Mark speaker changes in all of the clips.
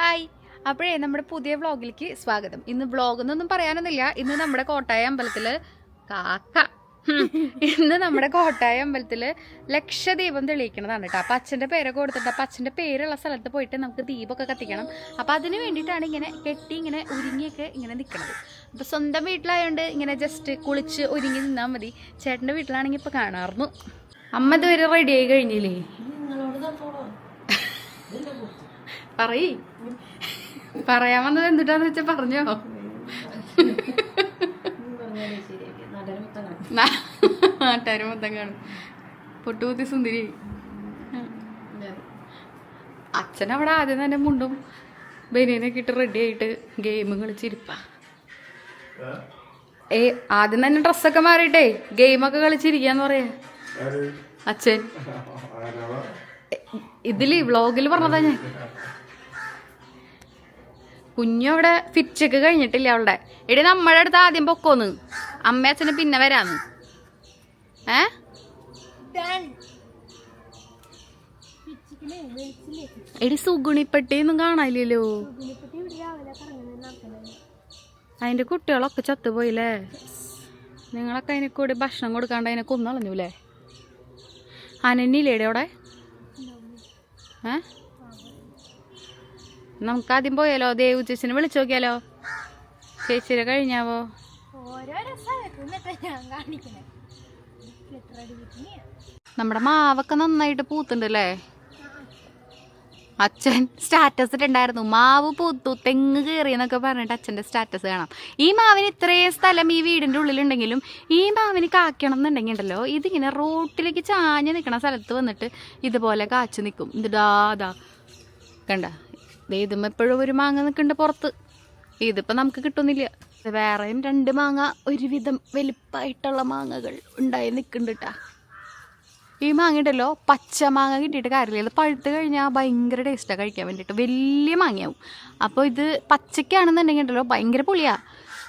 Speaker 1: Hi. അപ്പോഴേ നമ്മുടെ പുതിയ വ്ളോഗിലേക്ക് സ്വാഗതം. ഇന്ന് വ്ളോഗ് എന്നൊന്നും പറയാനൊന്നുമില്ല. ഇന്ന് നമ്മുടെ കോട്ടായ അമ്പലത്തിൽ കാക്ക. ഇന്ന് നമ്മുടെ കോട്ടായ അമ്പലത്തിൽ ലക്ഷദീപം തെളിയിക്കണതാണ് കേട്ടോ. അപ്പൊ അച്ഛന്റെ പേരൊക്കെ കൊടുത്തിട്ട് അപ്പൊ അച്ഛന്റെ പേരുള്ള സ്ഥലത്ത് പോയിട്ട് നമുക്ക് ദീപമൊക്കെ കത്തിക്കണം. അപ്പൊ അതിന് വേണ്ടിയിട്ടാണ് ഇങ്ങനെ കെട്ടി ഇങ്ങനെ ഒരുങ്ങിയൊക്കെ ഇങ്ങനെ നിൽക്കുന്നത് അപ്പൊ സ്വന്തം വീട്ടിലായോണ്ട് ഇങ്ങനെ ജസ്റ്റ് കുളിച്ച് ഒരുങ്ങി നിന്നാൽ മതി. ചേട്ടന്റെ വീട്ടിലാണെങ്കിൽ ഇപ്പൊ കാണാറുന്നു അമ്മ ഇതുവരെ റെഡി ആയി കഴിഞ്ഞില്ലേ? പറയ്. പറയാൻ വന്നത് എന്തിട്ടാന്ന് വെച്ചാ പറഞ്ഞോ. നാട്ടാര് മൊത്തം കാണും. പൊട്ടുകുത്തി സുന്ദരി. അച്ഛൻ അവിടെ ആദ്യം തന്നെ മുണ്ടും ബനിയനൊക്കെ ഇട്ട് റെഡി ആയിട്ട് ഗെയിം കളിച്ചിരിപ്പ ഏ ആദ്യം തന്നെ ഡ്രസ്സൊക്കെ മാറിയിട്ടേ ഗെയിമൊക്കെ കളിച്ചിരിക്കാന്ന് പറയാ. അച്ഛൻ. ഇതിൽ വ്ളോഗിൽ പറഞ്ഞതാ ഞാൻ. കുഞ്ഞു അവിടെ ഫിറ്റൊക്കെ കഴിഞ്ഞിട്ടില്ല അവളുടെ? എടി നമ്മുടെ അടുത്ത് ആദ്യം പൊക്കോന്ന്. അമ്മ അച്ഛന് പിന്നെ വരാന്ന്. ഏ? എടി സുഗുണിപ്പെട്ടിയൊന്നും കാണാനില്ലല്ലോ. അതിന്റെ കുട്ടികളൊക്കെ ചത്തുപോയില്ലേ? നിങ്ങളൊക്കെ അതിനെ കൂടി ഭക്ഷണം കൊടുക്കാണ്ട് അതിനെ കൊന്നളഞ്ഞൂലേ? അനന്നില്ലേടെ അവിടെ? ഏ? നമുക്ക് ആദ്യം പോയാലോ? ദേവു ചേച്ചിനെ വിളിച്ചു നോക്കിയാലോ? ചേച്ചിയുടെ കഴിഞ്ഞാവോ. നമ്മുടെ മാവൊക്കെ നന്നായിട്ട് പൂത്തുണ്ടല്ലേ? അച്ഛൻ സ്റ്റാറ്റസ് ഇട്ടുണ്ടായിരുന്നു മാവ് പൂത്തു തെങ്ങ് കയറി എന്നൊക്കെ പറഞ്ഞിട്ട് അച്ഛന്റെ സ്റ്റാറ്റസ് കാണാം. ഈ മാവിന് ഇത്രയും സ്ഥലം ഈ വീടിന്റെ ഉള്ളിലുണ്ടെങ്കിലും ഈ മാവിന് കാക്കണം എന്നുണ്ടെങ്കിൽ ഉണ്ടല്ലോ ഇതിങ്ങനെ റോട്ടിലേക്ക് ചാഞ്ഞ് നിൽക്കണ സ്ഥലത്ത് വന്നിട്ട് ഇതുപോലെ കാച്ചു നിൽക്കും ഇതാ. ദാ കണ്ട? ഇതും എപ്പോഴും ഒരു മാങ്ങ നിൽക്കുന്നുണ്ട് പുറത്ത്. ഇതിപ്പോൾ നമുക്ക് കിട്ടുന്നില്ല. വേറെയും രണ്ട് മാങ്ങ ഒരുവിധം വലുപ്പമായിട്ടുള്ള മാങ്ങകൾ ഉണ്ടായി നിൽക്കുന്നുണ്ട് ഈ മാങ്ങ ഉണ്ടല്ലോ പച്ച മാങ്ങ കിട്ടിയിട്ട് കാര്യമില്ല. ഇത് പഴുത്ത് കഴിഞ്ഞാൽ ഭയങ്കര ടേസ്റ്റാണ് കഴിക്കാൻ വേണ്ടിയിട്ട്. വലിയ മാങ്ങയാവും. അപ്പോൾ ഇത് പച്ചക്കാണെന്നുണ്ടെങ്കിൽ ഉണ്ടല്ലോ ഭയങ്കര പുളിയാണ്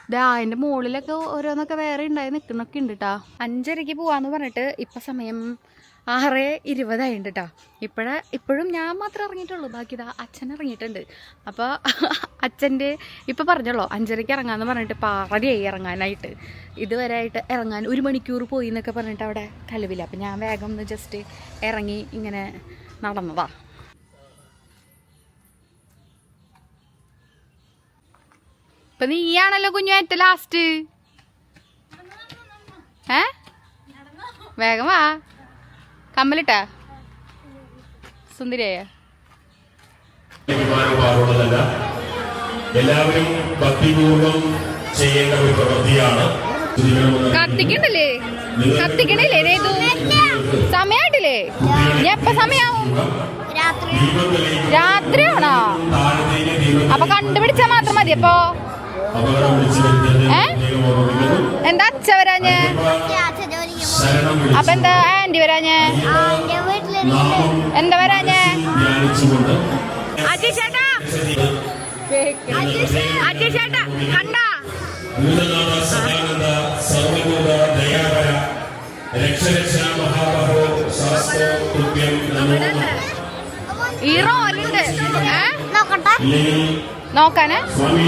Speaker 1: ഇതാ അതിന്റെ മുകളിലൊക്കെ ഓരോന്നൊക്കെ വേറെ ഉണ്ടായി നിൽക്കുന്നൊക്കെ ഉണ്ട് കേട്ടോ അഞ്ചരയ്ക്ക് പോവാന്ന് പറഞ്ഞിട്ട് ഇപ്പം സമയം ആറ് ഇരുപതായിട്ടുണ്ട് കേട്ടോ ഇപ്പോഴ ഇപ്പോഴും ഞാൻ മാത്രമേ ഇറങ്ങിയിട്ടുള്ളൂ. ബാക്കി ഇതാ അച്ഛൻ ഇറങ്ങിയിട്ടുണ്ട്. അപ്പോൾ അച്ഛന്റെ ഇപ്പോൾ പറഞ്ഞല്ലോ അഞ്ചരയ്ക്ക് ഇറങ്ങാമെന്ന് പറഞ്ഞിട്ട് പാറടിയായി ഇറങ്ങാനായിട്ട്. ഇതുവരെ ആയിട്ട് ഇറങ്ങാൻ ഒരു മണിക്കൂർ പോയി എന്നൊക്കെ പറഞ്ഞിട്ട് അവിടെ കലവില്ല. അപ്പം ഞാൻ വേഗം ഒന്ന് ജസ്റ്റ് ഇറങ്ങി ഇങ്ങനെ നടന്നതാ ഇപ്പം നീയാണല്ലോ കുഞ്ഞു ഏറ്റവും ലാസ്റ്റ് ഏ? വേഗം വാ. കമ്മലിട്ടാ? സുന്ദരിയായ.
Speaker 2: പാടുള്ളതല്ല എല്ലാവരും ഭക്തിപൂർവം ചെയ്യേണ്ട ഒരു പ്രവൃത്തിയാണ്.
Speaker 1: കത്തിക്കണ്ടല്ലേ? കത്തിക്കണില്ലേ? ഏതു സമയായിട്ടില്ലേ? ഞാൻ എപ്പ സമയാവും.
Speaker 3: രാത്രി.
Speaker 1: രാത്രിയാണോ? അപ്പൊ കണ്ടുപിടിച്ചാ മാത്രം മതി അപ്പൊ. എന്താ അച്ഛ വരാഞ്ഞ്? അപ്പൊ എന്താ ആന്റി വരാഞ്ഞ് എന്താ വരാഞ്ഞേ
Speaker 2: ധ്യാനിച്ചുകൊണ്ട്
Speaker 1: അജി ചേട്ടാ അജി ചേട്ടാ കണ്ടാ?
Speaker 3: നോക്കട്ടെ.
Speaker 2: ഇല്ലെങ്കിൽ
Speaker 1: നോക്കാന്.
Speaker 2: സ്വാമി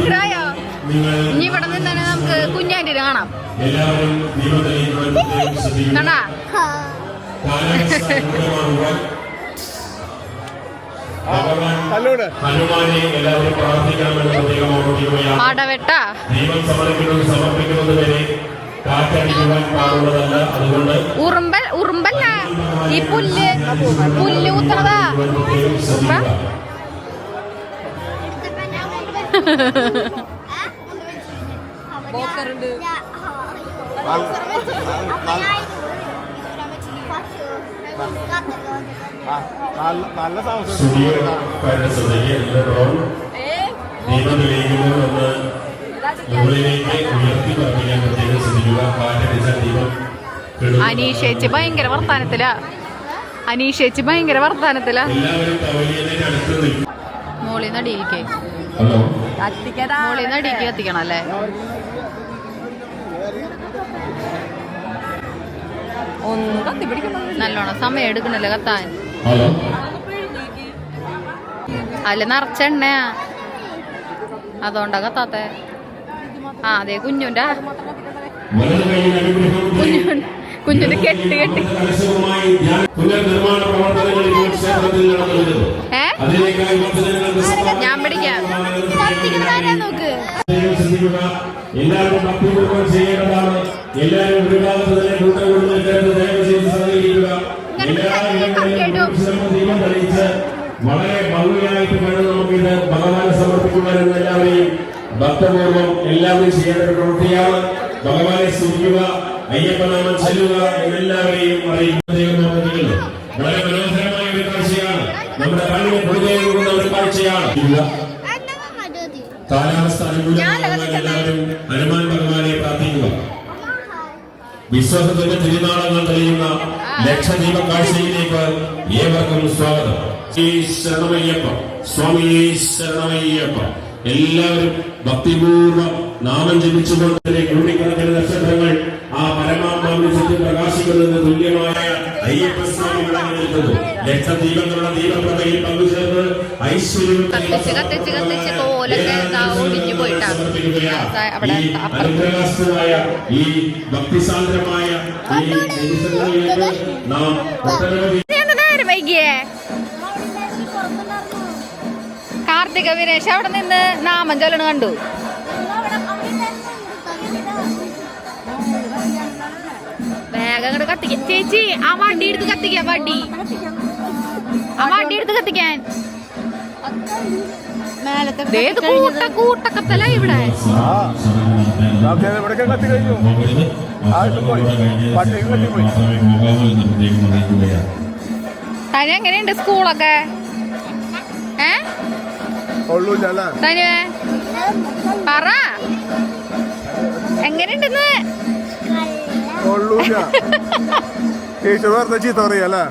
Speaker 1: ഇതായോ? ഇനി ഇവിടെ നിന്ന് തന്നെ നമുക്ക് കുഞ്ഞാന്റെ കാണാം. കണ്ടാ?
Speaker 2: ദീപം സമർപ്പിക്കുന്നത് സമർപ്പിക്കുന്നത് വരെ
Speaker 1: ഉറുമ്പൽ ഉറുമ്പല്ല? ഈ പുല്ല് പുല്ല് കുത്തണതാ അനീഷേച്ചി ഭയങ്കര വർത്താനത്തിലാ. അനീഷേച്ചി ഭയങ്കര വർത്താനത്തിലാ. മോളിൽ നിന്ന് അടിയിലേക്ക്
Speaker 2: ഹലോ.
Speaker 1: മോളിൽ നിന്ന് അടിയിലേക്ക് കത്തിക്കണം അല്ലേ?
Speaker 4: ഒന്നും കത്തിപ്പിടിക്കണം
Speaker 1: നല്ലോണം സമയം എടുക്കണല്ലേ കത്താൻ?
Speaker 2: ഹലോ.
Speaker 1: അല്ല നിറച്ച എണ്ണയാ. അതുകൊണ്ടാ കത്താത്തെ. ആ അതെ കുഞ്ഞുന്റെ കുഞ്ഞുണ്ട് കുഞ്ഞുന്റെ കെട്ട് കെട്ടി. ഏ? ഞാൻ പിടിക്കാം.
Speaker 3: നോക്ക്
Speaker 2: എല്ലാവരും ഭക്തി എല്ലാവരും ചെയ്യേണ്ടതാണ്. എല്ലാവരും ഒരു ഭാഗത്ത് തന്നെ കൂട്ടം ചേർന്ന് ദയവ് ചെയ്ത് സഹകരിക്കുക. തെളിയിച്ച് വളരെ ഭംഗിയായിട്ട് വേണം നമുക്കിത് ഭഗവാന് സമർപ്പിക്കുവാനെന്ന് എല്ലാവരെയും ഭക്തപൂർവം എല്ലാവരും ചെയ്യേണ്ട ഒരു പ്രവൃത്തിയാണ്. ഭഗവാനെ സ്തുതിക്കുക അയ്യപ്പനാമം ചെല്ലുക എന്നെല്ലാവരെയും അറിയിക്കുന്ന നമുക്ക് വളരെ കാഴ്ചയാണ് നമ്മുടെ കണ്ണിന് ഹൃദയം ഒരു കാഴ്ചയാണ്. കാലാവസ്ഥ എല്ലാവരും ഹനുമാൻ ഭഗവാനെ പ്രാർത്ഥിക്കുക. വിശ്വാസത്തിന്റെ തിരുനാളങ്ങൾ തെളിയുന്ന ലക്ഷദീപ കാഴ്ചയിലേക്ക് ഏവർക്കും സ്വാഗതം. ശ്രീ ശരണമയ്യപ്പ സ്വാമി ശരണമയ്യപ്പ. എല്ലാവരും ഭക്തിപൂർവം നാമം ജപിച്ചുകൊണ്ട് കോടിക്കണക്കിന് നക്ഷത്രങ്ങൾ ആ പരമാത്മാവിനെ ചുറ്റും പ്രകാശിക്കുന്നതിന് തുല്യമായ അയ്യപ്പ സ്വാമി ദീപപ്രഭയിൽ പങ്കുചേർന്ന് ഈ ഈ ഭക്തിസാന്ദ്രമായ ഈ നിമിഷങ്ങളിലേക്ക് നാം ഒട്ടനവധി
Speaker 1: കാർത്തിക വിനേഷ് അവിടെ നിന്ന് നാമം ചൊല്ലണ കണ്ടു. അങ്ങോട്ട് കത്തിക്ക. ചേച്ചി ആ വണ്ടി എടുത്ത് കത്തിക്കാൻ വണ്ടി. ആ വണ്ടി എടുത്ത് കത്തിക്കാൻ. കൂട്ട കൂട്ടക്കത്തല ഇവിടെ. തനി എങ്ങനെയുണ്ട് സ്കൂളൊക്കെ? ഏ? തനുവേ പറ. എങ്ങനെയുണ്ടെന്ന്?
Speaker 5: കൊള്ളൂല. ടീച്ചർ വെറുതെ ചീത്ത പറയല്ലേ?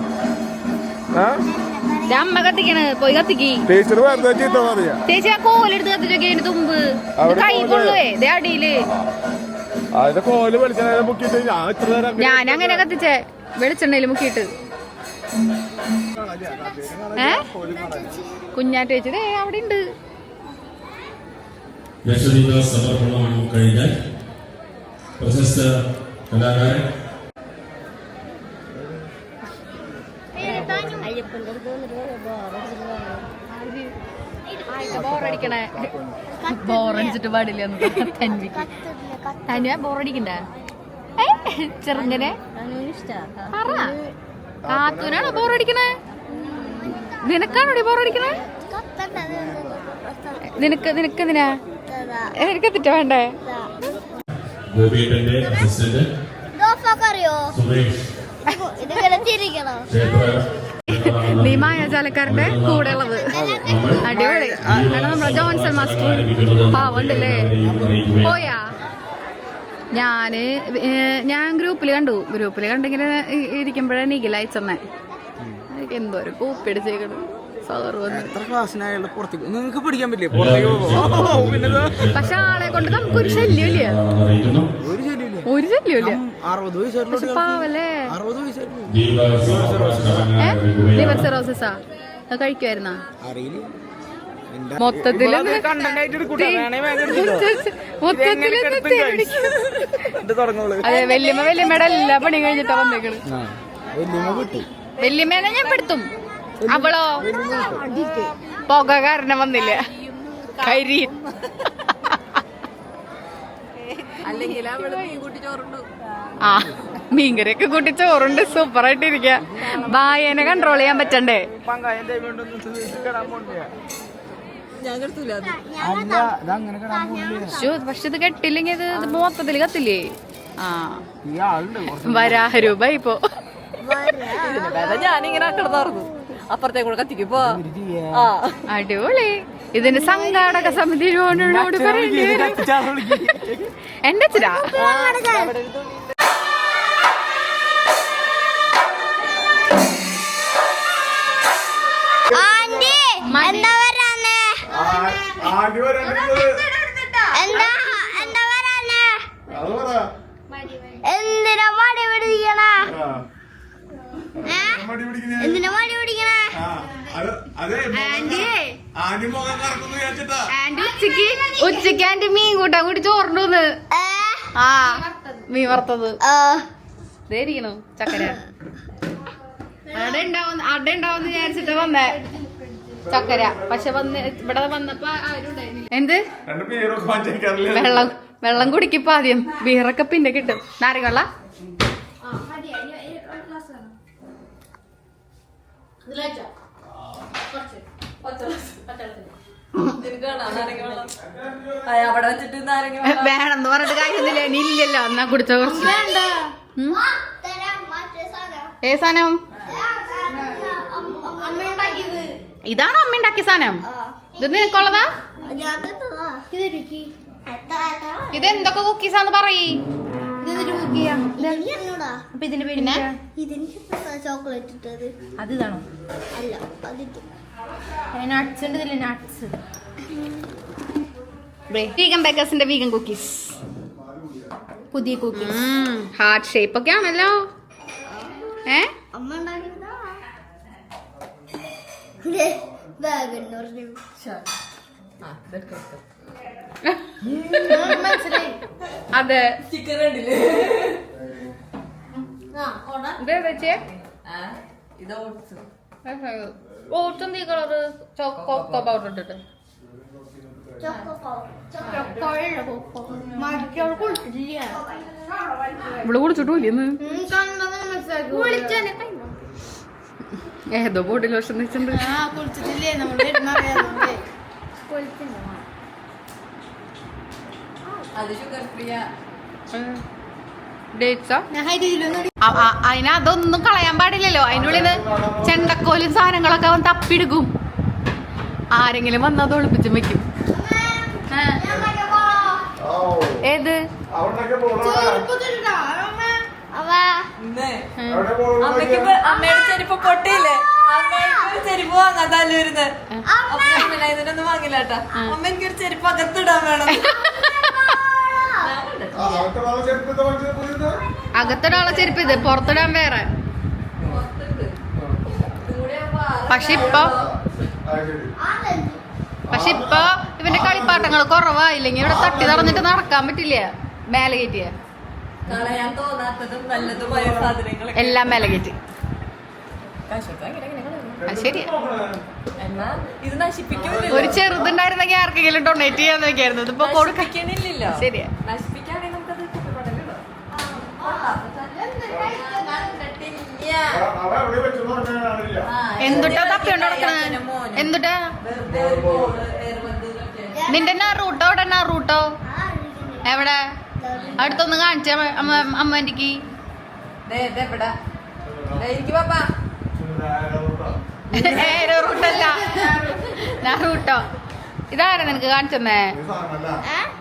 Speaker 1: അമ്മ കത്തിക്കണ് പോയി കത്തിക്കി.
Speaker 5: ടീച്ചർ വെറുതെ ചീത്ത പറയാ.
Speaker 1: ചേച്ചി ആ കോലെടുത്ത് കത്തിച്ചോക്കെ തുമ്പ്. കൈ
Speaker 5: പൊള്ളുവേ
Speaker 1: കൊള്ളുവേ ദേ അടിയിൽ.
Speaker 5: അതിന്റെ കോൽ വെളിച്ചെണ്ണ മുക്കിട്ട് ഞാൻ ഇത്ര നേരം അങ്ങനെ
Speaker 1: ഞാൻ അങ്ങനെ കത്തിച്ചേ വെളിച്ചെണ്ണയിൽ മുക്കിയിട്ട്. ഏ? കുഞ്ഞാറ്റ ചേച്ചി ദേ അവിടെ ഉണ്ട്
Speaker 2: ലക്ഷദ്വീപ സമർപ്പണം കഴിഞ്ഞാൽ? പ്രശസ്ത കലാകാരൻ
Speaker 1: ബോറടിക്കണേ. ബോറടിച്ചിട്ട് പാടില്ല തന്വിക്ക് തന്വ ബോറടിക്കണ്ട. ചെറുങ്ങനെ. പറ. കാത്തൂനാണോ ബോറടിക്കണേ? നിനക്കാണോ ബോറടിക്കണേ? നിനക്ക് നിനക്ക് എന്തിനാ? എനിക്ക് എത്തിട്ട വേണ്ടേ?
Speaker 2: ഗോപിയേട്ടന്റെ അസിസ്റ്റന്റ് സുരേഷ്
Speaker 3: ഇതിങ്ങനെ തിരിക്കണം
Speaker 2: ക്ഷേത്ര
Speaker 1: നീ മായാജാലക്കാരന്റെ കൂടെ ഉള്ളത് അടിപൊളി നമ്മളെ ജോൺസൺ മാസ്റ്റർ. പാവണ്ടല്ലേ പോയാ? ഞാൻ ഞാൻ ഗ്രൂപ്പിൽ കണ്ടു. ഗ്രൂപ്പിൽ കണ്ടിങ്ങനെ ഇരിക്കുമ്പോഴാണ് ഇരിക്കുമ്പോഴേ നിഖിൽ അയച്ചെന്നെ എന്തോ ഒരു കൂപ്പി അടിച്ചേക്കണ് സാറ് വന്ന്
Speaker 4: എത്ര ക്ലാസ്സിനായാലും പുറത്തേക്ക് നിങ്ങൾക്ക് പിടിക്കാൻ പറ്റില്ലേ? പുറത്തേക്ക് പിന്നെ ഇതാ.
Speaker 1: പക്ഷെ ആളെ കൊണ്ട് ശല്യമില്ല.
Speaker 2: അറിയിക്കുന്നു.
Speaker 4: ഒരു ശല്യമില്ല.
Speaker 1: ഒരു ശല്യമില്ല.
Speaker 4: അറുപത് വയസ്സായിട്ടുള്ള
Speaker 1: പാവല്ലേ?
Speaker 4: അറുപത് വയസ്സായിട്ടുള്ളൂ
Speaker 1: ഏ?
Speaker 2: ദീപ
Speaker 1: ലിവർ സിറോസിസാ അത് കഴിക്കുമായിരുന്നാ
Speaker 4: അറിയില്ല. മൊത്തത്തിൽ. മൊത്തത്തിൽ
Speaker 1: അതെ വല്യമ്മ വല്യമ്മയുടെ എല്ലാ പണിയും കഴിഞ്ഞിട്ടാ വന്നേക്കണ്. വല്യമ്മേനെ ഞാൻ പെടുത്തും. അവളോ? പുക കാരണം വന്നില്ല. കരി. ആ മീൻകറിയൊക്കെ കൂട്ടി ചോറുണ്ട്. സൂപ്പർ ആയിട്ട് ഇരിക്ക ബായനെ കൺട്രോൾ ചെയ്യാൻ പറ്റണ്ടേ? പക്ഷെ ഇത് കെട്ടില്ലെങ്കിൽ ഇത് മൊത്തത്തിൽ കത്തില്ലേ? ആ. വരാഹരൂപ ഇപ്പൊ.
Speaker 6: ഞാനിങ്ങനെ കിടന്നാർന്നു അപ്പുറത്തേക്കൂടെ കത്തിക്ക് പോ
Speaker 4: ഒരു ചെയ്യാ.
Speaker 6: ആ.
Speaker 1: അടിപൊളി. ഇതിന്റെ സംഘാടക
Speaker 4: സമിതി.
Speaker 1: എന്റെ ചിരാ
Speaker 3: ആന്റി എന്താ വരാനേ?
Speaker 5: ആദ്യം വരാണ്ടിരുന്നത്
Speaker 3: എന്താ എന്താ വരാനേ
Speaker 5: അത് പറ
Speaker 3: എന്തിനാ മടി പിടിക്കണ
Speaker 5: ആ മടി പിടിക്കുന്നേ
Speaker 3: എന്തിനാ മടി പിടിക്കണേ
Speaker 5: ആ അത് അതെ
Speaker 1: ആന്റിയേ
Speaker 5: ആദ്യം മുഖം കറക്കുന്നു വിചാരിച്ചിട്ടാ
Speaker 1: ആന്റി ഉച്ചയ്ക്ക് ഉച്ചയ്ക്ക് ആന്റി കൂടി ചോറിനൂന്ന്? ആ മീൻ വറുത്തത്. ഇരിക്കണു ചക്കര. അട ഉണ്ടാവുന്ന അട ഉണ്ടാവുന്ന വിചാരിച്ചിട്ട് വന്നേ. ചക്കര. പക്ഷെ വന്ന് ഇവിടെ വന്നപ്പോ എന്ത്? വെള്ളം വെള്ളം കുടിക്കിപ്പോ ആദ്യം. ബീറൊക്കെ പിന്നെ കിട്ടും.
Speaker 6: നാരങ്ങ വെള്ളം.
Speaker 1: വേണമെന്ന് പറഞ്ഞിട്ട് കാര്യമൊന്നുമില്ല. നീ ഇല്ലല്ലോ എന്നാ കുടിച്ച കുറച്ച്. ഏ സാധനം.
Speaker 3: ഇതാണോ അമ്മ ഉണ്ടാക്കിയത്.
Speaker 1: ഇതാണ് അമ്മ ഉണ്ടാക്കിയ സാധനം. ഇത് നിനക്കുള്ളതാ? ഇത് എന്തൊക്കെ കുക്കീസാന്ന് പറയ്.
Speaker 3: ഇതെനിക്ക് തന്നതാ ചോക്ലേറ്റ് ഇട്ടത്?
Speaker 6: അത് ഇതാണോ?
Speaker 3: അല്ല അതിട്ട്.
Speaker 6: നട്ട്സ് ഉണ്ട് നട്ട്സ്
Speaker 1: വീഗൻ ബേക്കേഴ്സിന്റെ വീഗൻ കുക്കീസ്
Speaker 6: പുതിയ കുക്കീസ്
Speaker 1: ഹാർട്ട് ഷേപ്പ് ഒക്കെ ആണല്ലോ. ഏ? അതെ.
Speaker 6: ചിക്കൻ കണ്ടില്ലേ
Speaker 1: ഇത് വെച്ചേ?
Speaker 6: ഇത് ഓട്സ്
Speaker 1: ഓട്ടും തീ കളറ്. കൊക്കോ പൗഡർ ഇട്ടിട്ട്. ഇവിടെ കുളിച്ചിട്ടില്ല ഇന്ന്? ഏതോ ബോഡി ലോഷൻ വെച്ചിട്ടുണ്ട്.
Speaker 6: അത് ഷുഗർ ഫ്രീയാ
Speaker 1: ഡേറ്റ്സാ അതിന് അതൊന്നും കളയാൻ പാടില്ലല്ലോ. അതിന്റെ ഉള്ളിൽ ചെണ്ടക്കോലും സാധനങ്ങളൊക്കെ അവൻ തപ്പിയെടുക്കും ആരെങ്കിലും വന്ന് അത് ഒളിപ്പിച്ചും വെക്കും. ഏത്?
Speaker 6: ചെരുപ്പ് പൊട്ടിയില്ലേ? അമ്മയ്ക്ക് ഒരു ചെരുപ്പ് വാങ്ങാൻ തല്ലൂരുന്ന് അപ്പൊ ഞാൻ പിന്നെ ഇതിനൊന്നും വാങ്ങില്ല കേട്ടാ. അമ്മ എനിക്കൊരു ചെരുപ്പ് അകത്തിടാൻ വേണം.
Speaker 1: അകത്തിടാനുള്ള ചെരുപ്പ് ഇത് പുറത്തിടാൻ വേറെ. പക്ഷെ ഇപ്പൊ പക്ഷെ ഇപ്പൊ ഇവന്റെ കളിപ്പാട്ടങ്ങൾ കുറവായില്ലെങ്കിൽ ഇവിടെ തട്ടി നടന്നിട്ട് നടക്കാൻ പറ്റില്ല? മേലെ കയറ്റിയ. എല്ലാം മേലെ കയറ്റി. ശരിയാ. ഒരു ചെറുതുണ്ടായിരുന്നെങ്കിൽ ആർക്കെങ്കിലും ഡൊണേറ്റ് ചെയ്യാൻ വെക്കായിരുന്നു ഇതിപ്പോ
Speaker 6: കൊടുക്കാനില്ലല്ലോ
Speaker 1: ശരിയാ. എന്തുട്ടാ തപ്പിയോണ്ട് നടക്കണേ? എന്തുട്ടാ? നിന്റെ എന്നാ റൂട്ടോ എവിടെ എന്നാ റൂട്ടോ? എവിടെ? അടുത്തൊന്ന് കാണിച്ച അമ്മ
Speaker 6: ദേ, ദേ ഇവിടെ. ദേ, ഇരിക്ക് പാപ്പാ.
Speaker 1: ഏരോ റൂട്ടല്ല. ഞാൻ റൂട്ടോ? ഇതാരാ നിനക്ക് കാണിച്ചെന്നേ?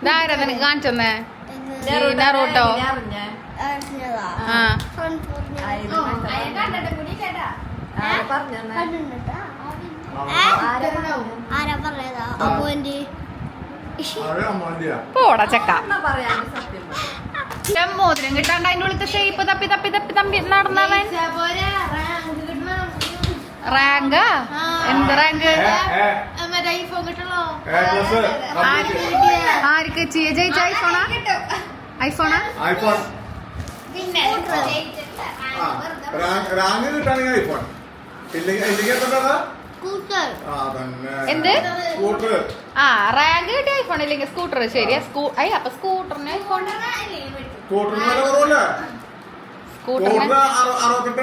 Speaker 1: ഇതാരാ നിനക്ക് കാണിച്ചെന്നേ?
Speaker 6: ഞാൻ
Speaker 1: പോടാ ചക്ക. മോതിരം കിട്ടാണ്ട് അതിന്റെ ഉള്ളിലത്തെ ഷേപ്പ് തപ്പി തപ്പി തപ്പി തപ്പി നടന്നവൻ. റാങ്ക് എന്ത് റാങ്ക്. ആർക്ക് ഐഫോണാ ഐഫോണാ
Speaker 5: ഐഫോൺ റാങ്ക് റാങ്ക് കിട്ടുകയാണെങ്കിൽ ഐഫോൺ ഇല്ലെങ്കിൽ ഇല്ലെങ്കിൽ എന്താ
Speaker 3: സ്കൂട്ടർ.
Speaker 5: ആ
Speaker 1: എന്ത്?
Speaker 5: സ്കൂട്ടർ.
Speaker 1: ആ റാങ്ക് കിട്ടിയ ഐഫോൺ ഇല്ലെങ്കിൽ സ്കൂട്ടർ. ശരിയാ സ്കൂ അയ്യ അപ്പൊ സ്കൂട്ടറിന് ഐഫോൺ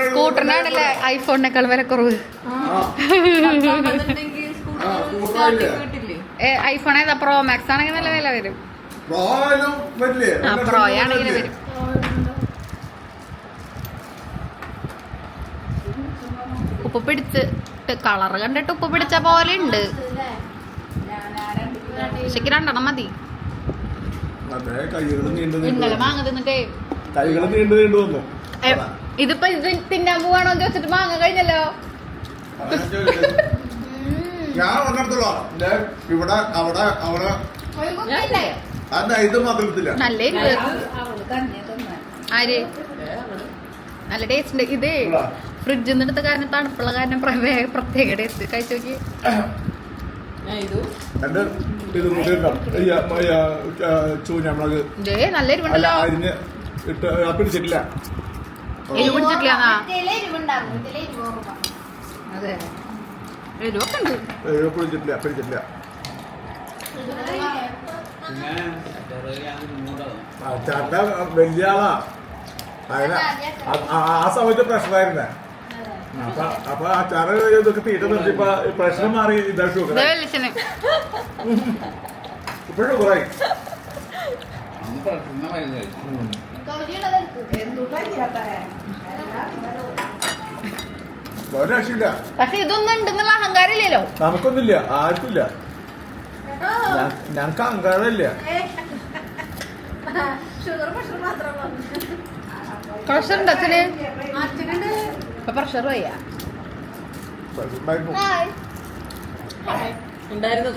Speaker 1: സ്കൂട്ടറിനാണല്ലേ ഐഫോണിനേക്കാൾ വില കുറവ്?
Speaker 5: ആ,
Speaker 6: അതെന്നുണ്ടെങ്കിൽ സ്കൂട്ടർ
Speaker 5: ആ, സ്കൂട്ടർ
Speaker 6: സ്റ്റാർട്ടിങ്
Speaker 5: ഇല്ലേ?
Speaker 1: ഐഫോൺ ഏതാ? പ്രോ മാക്സ് ആണെങ്കിൽ നല്ല വില വരും.
Speaker 5: പ്രോ ആയാലും പറ്റില്ലേ
Speaker 1: ആ പ്രോ ആണെങ്കിൽ വരും. ഉപ്പ് പിടിച്ച് കളർ കണ്ടിട്ട് ഉപ്പ് പിടിച്ച പോലെ ഉണ്ട് പക്ഷെ രണ്ടെണ്ണം മതി ഇന്നലെ മാങ്ങ തിന്നിട്ടേ. ഇതിപ്പോ ഇത് തിന്നാൻ പോവാണോ എന്ന് ചോദിച്ചിട്ട് മാങ്ങ കഴിഞ്ഞല്ലോ.
Speaker 5: ഞാൻ. ഇവിടെ അവിടെ അവിടെ. അല്ല ഇത് മധുരത്തില്ല
Speaker 1: നല്ല ആര്? നല്ല ടേസ്റ്റ് ഉണ്ട്. ഇത്. ഫ്രിഡ്ജിൽ നിന്ന് എടുത്ത കാരണം തണുപ്പുള്ള കാരണം പ്രവേ- പ്രത്യേക ടേസ്റ്റ് കഴിച്ചു നോക്കി. നല്ല എരിവുണ്ടല്ലോ.
Speaker 5: പിടിച്ചിട്ടില്ല.
Speaker 1: എരിവ് പിടിച്ചിട്ടില്ല അതെ. എരിവൊക്കെ ഉണ്ട്.
Speaker 5: പിടിച്ചിട്ടില്ല പിടിച്ചിട്ടില്ല. വലിയ ആളാ. ആ സമയത്ത് പ്രശ്നമായിരുന്നേ അപ്പൊ ആ ചറ ഇതൊക്കെ തീറ്റ നിർത്തിയപ്പോ പ്രശ്നം മാറി ഇതാ ഇപ്പോഴും രക്ഷയില്ല
Speaker 1: പക്ഷെ ഇതൊന്നും ഉണ്ടെന്നുള്ള
Speaker 5: നമുക്കൊന്നുമില്ല ആർക്കില്ല ഞങ്ങൾക്ക് ഞങ്ങക്ക് അഹങ്കാരമില്ല.
Speaker 3: ഷുഗർ പ്രഷർ മാത്രമേ
Speaker 1: പ്രഷർ ഉണ്ട് അച്ഛന്? ഇപ്പൊ പ്രഷർ വയ്യ
Speaker 6: ഉണ്ടായിരുന്നു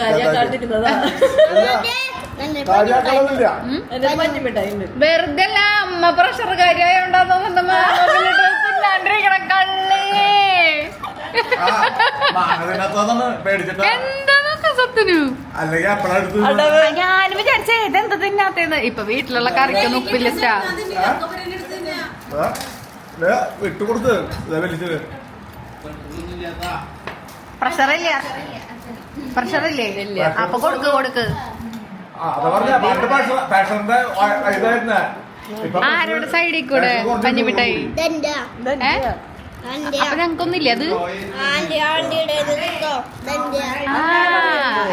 Speaker 1: വെറുതെ അല്ല അമ്മ പ്രഷർ കാര്യമായോണ്ടാന്നോ ഞാൻ വിചാരിച്ച ഇതെന്താ തിന്നാത്തേന്ന്? ഇപ്പൊ വീട്ടിലുള്ള കറിക്കൊന്നും ഉപ്പില്ല സ്റ്റാ
Speaker 5: കൊടുത്ത് വലിച്ചത്.
Speaker 1: അപ്പൊ കൊടുക്ക് കൊടുക്ക്.
Speaker 5: ഇപ്പൊ
Speaker 1: ആരോടെ സൈഡിൽ കൂടെ. ഏ? അപ്പൊ ഞങ്ങൾക്കൊന്നുമില്ല അത്?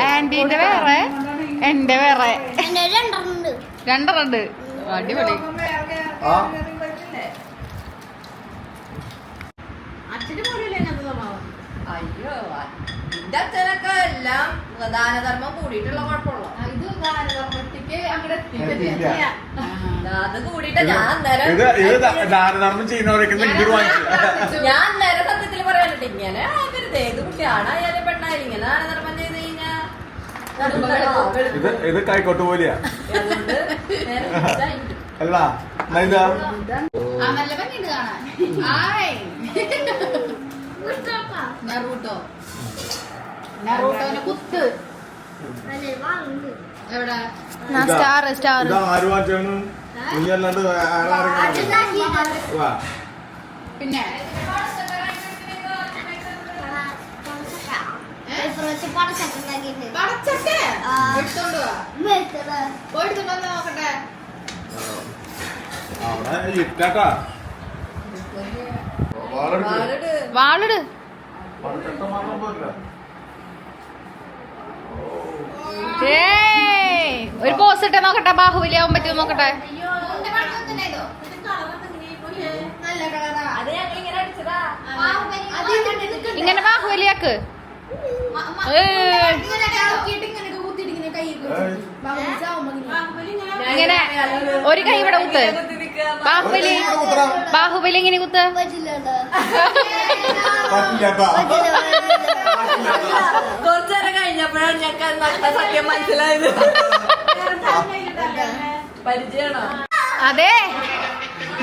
Speaker 1: ആന്റിന്റെ വേറെ. എന്റെ വേറെ.
Speaker 3: രണ്ടെണ്ണുണ്ട്
Speaker 1: അടിപൊളി
Speaker 5: ആ,
Speaker 6: അയ്യോ നിന്റെ അച്ഛനൊക്കെ എല്ലാം ദാനധർമ്മം കൂടിയിട്ടുള്ള കുഴപ്പമുള്ളൂ.
Speaker 5: എത്തിയില്ല.
Speaker 6: അത് കൂടിയിട്ട് ഞാൻ അന്നേരം
Speaker 5: ഇത് ഇത് ദാനധർമ്മം ചെയ്യുന്നവരൊക്കെ
Speaker 6: ഞാൻ അന്നേരം സത്യത്തിൽ പറയാനുണ്ട് ഇങ്ങനെ ആകരുത് ഏത് കുട്ടിയാണ് ആയാലും പെണ്ണായാലും ഇങ്ങനെ ദാനധർമ്മം ചെയ്ത് കഴിഞ്ഞാൽ
Speaker 5: ഇത് ഇത് കൈക്കോട്ട് പോലെയാ. അല്ല എന്നാ ഇതാ
Speaker 1: നല്ല ഭംഗിയുണ്ട് കാണാൻ. നറൂട്ടോ നറൂട്ടോനെ കുത്ത് എവിടെ. സ്റ്റാർ സ്റ്റാർ പിന്നെ? പടച്ചട്ടെ. എടുത്തോണ്ട് വാ.
Speaker 3: വെച്ചത്
Speaker 1: പോയിട്ട് വന്ന് നോക്കട്ടെ?
Speaker 5: അവിടെ.
Speaker 6: ആരോട്
Speaker 1: വാളിട് ഒരു പോസ് ഇട്ടേ നോക്കട്ടെ ബാഹുബലി ആവാൻ പറ്റുമോ നോക്കട്ടെ
Speaker 6: ഇങ്ങനെ
Speaker 1: ബാഹുബലിയാക്ക്. ഇങ്ങനെ ഒരു കൈ ഇവിടെ കുത്ത് ബാഹുബലി. ബാഹുബലി. എങ്ങനെ കുത്ത്.
Speaker 6: കുറച്ചേരം കഴിഞ്ഞപ്പോഴാണ് ഞങ്ങൾക്ക് സത്യം മനസ്സിലായത്. പരിചയമാണോ?
Speaker 1: അതെ.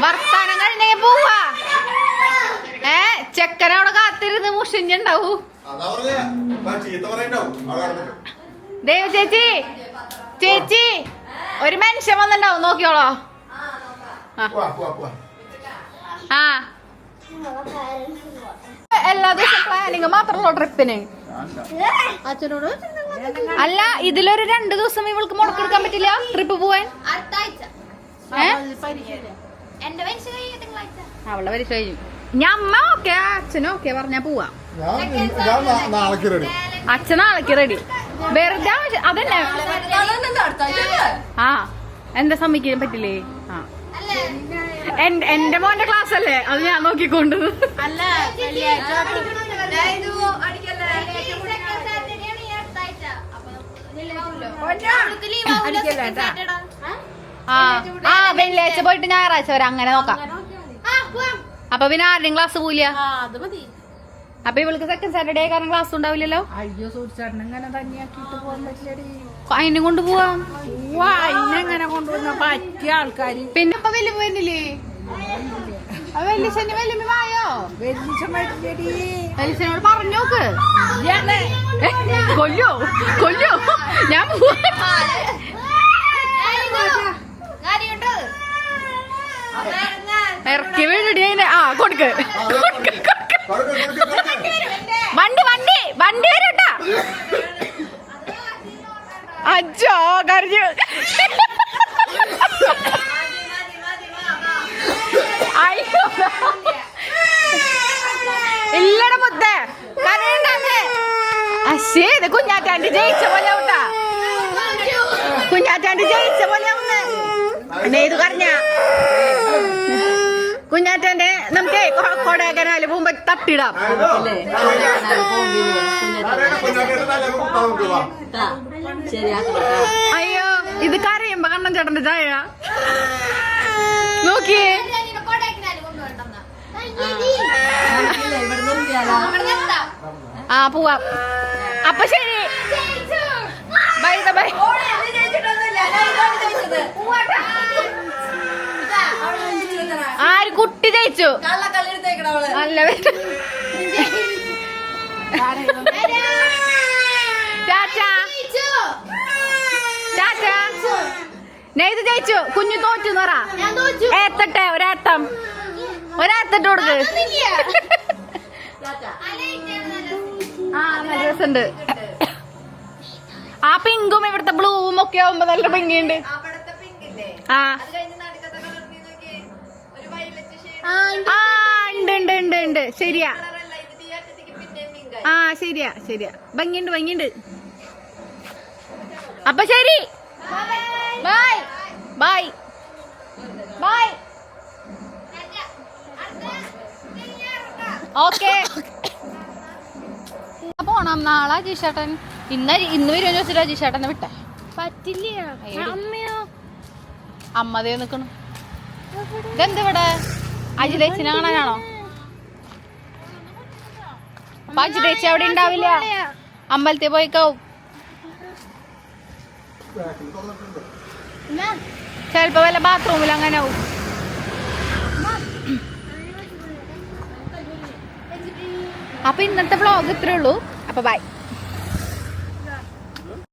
Speaker 1: വർത്താനം കഴിഞ്ഞേ പോവാ. ഏ ചെക്കൻ അവിടെ കാത്തിരുന്ന് മുഷിഞ്ഞുണ്ടാവൂ. ദേവ ചേച്ചി ചേച്ചി ഒരു മനുഷ്യൻ വന്നിണ്ടാവും. നോക്കിയോളോ. ആ. എല്ലാ ദിവസവും പ്ലാനിങ് മാത്രമുള്ളൂ ട്രിപ്പിന്?
Speaker 3: അച്ഛനോട്?
Speaker 1: അല്ല ഇതിലൊരു രണ്ടു ദിവസം ഇവൾക്ക് മുടക്കെടുക്കാൻ പറ്റില്ല? ട്രിപ്പ് പോവാൻ? അവളെ പരീക്ഷ കഴിഞ്ഞു ഞാൻ അമ്മ ഓക്കെ അച്ഛനും ഓക്കെ പറഞ്ഞാ പോവാ. അച്ഛൻ നാളേക്ക് റെഡി വെറുതെ അതന്നെ. ആ. എന്താ സമ്മതിക്കാൻ പറ്റില്ലേ? ആ. എന്റെ മോന്റെ ക്ലാസ് അല്ലേ അത് ഞാൻ നോക്കിക്കൊണ്ട്
Speaker 3: അല്ല വെള്ളിയാഴ്ച
Speaker 1: ആ ആ വെള്ളിയാഴ്ച പോയിട്ട് ഞായറാഴ്ച വരെ അങ്ങനെ നോക്കാം. അപ്പൊ പിന്നെ ആരുടെയും ക്ലാസ് പോയില്ല
Speaker 3: അത് മതി.
Speaker 1: അപ്പൊ ഇവൾക്ക് സെക്കൻഡ് സാറ്റർഡേ കാരണം ക്ലാസ് ഉണ്ടാവില്ലല്ലോ?
Speaker 4: അയ്യോ
Speaker 1: അതിനെ കൊണ്ട് പോവാം?
Speaker 4: പറ്റിയ ആൾക്കാര്.
Speaker 1: പിന്നെ ഇപ്പൊ വലിയ പോയില്ലേ വെല്ലിശന് വെല്ലുമ്മ വായോ വെല്ലിശനോട് കൊല്ലോ കൊല്ലോ. ഞാൻ പോവാ. ഇറക്കി വീഴടി അതിനെ. ആ കൊടുക്ക്, കൊടുക്ക്. വണ്ടി വണ്ടി വണ്ടി വരട്ടാ. അജ്ജോ കരഞ്ഞു. അയ്യോ. ഇല്ലട മുത്തേ കരയണ്ടേ അശ്ശേ ഇത് കുഞ്ഞാറ്റാണ്ടി ജയിച്ച പോലെ ഔട്ടാ കുഞ്ഞാറ്റാണ്ടി ജയിച്ച പോലെ ആവുന്നേ. ഇത് കരഞ്ഞ. കുഞ്ഞാറ്റാന്റെ നമുക്ക് കൊടൈക്കനാല് പോകുമ്പോ തട്ടിടാം അയ്യോ ഇത് കരയുമ്പോ കണ്ണൻ ചേട്ടന്റെ ചായ. നോക്കിയേ. ആ പോവാം. അപ്പൊ ശരി. ബൈ ബൈ ആര് കുട്ടി ജയിച്ചു നല്ല നെയ്ത് ജയിച്ചു കുഞ്ഞു തോറ്റു പറ.
Speaker 3: തോറ്റു.
Speaker 1: ഏത്തട്ടെ ഒരേത്തം. ഒരേത്തട്ട് കൊടുക്ക്. ആ നല്ല രസമുണ്ട് ആ പിങ്കും ഇവിടുത്തെ ബ്ലൂവും ഒക്കെ ആവുമ്പോ നല്ല ഭംഗിയുണ്ട്
Speaker 6: പിങ്കില്ലേ?
Speaker 1: ആ. ആ ഉണ്ട് ഉണ്ട് ഉണ്ട് ഉണ്ട്. ശരിയാ. ആ ശരിയാ ശരിയാ. ഭംഗിയുണ്ട് ഭംഗിയുണ്ട്. അപ്പൊ ശരി. ബൈ. ബൈ. ബൈ. ഓക്കെ. പോണം നാളെ ജിഷേട്ടൻ ഇന്ന് ഇന്ന് വരുമോ ചോദിച്ചിട്ട് ജിഷേട്ടൻ വിട്ടേ.
Speaker 3: പറ്റില്ല. അമ്മയോ?
Speaker 1: അമ്മ ദേ നിക്കണു ഇതെന്ത് ഇവിടെ അജിതേച്ചിനെ കാണാനാണോ അപ്പൊ അജിതേച്ചി അവിടെ ഉണ്ടാവില്ല. അമ്പലത്തിൽ പോയിക്കാവും. ചെലപ്പോ വല്ല ബാത്റൂമിൽ അങ്ങനെ ആവും. അപ്പൊ ഇന്നത്തെ വ്ളോഗ് ഇത്രേ ഉള്ളൂ. അപ്പൊ ബൈ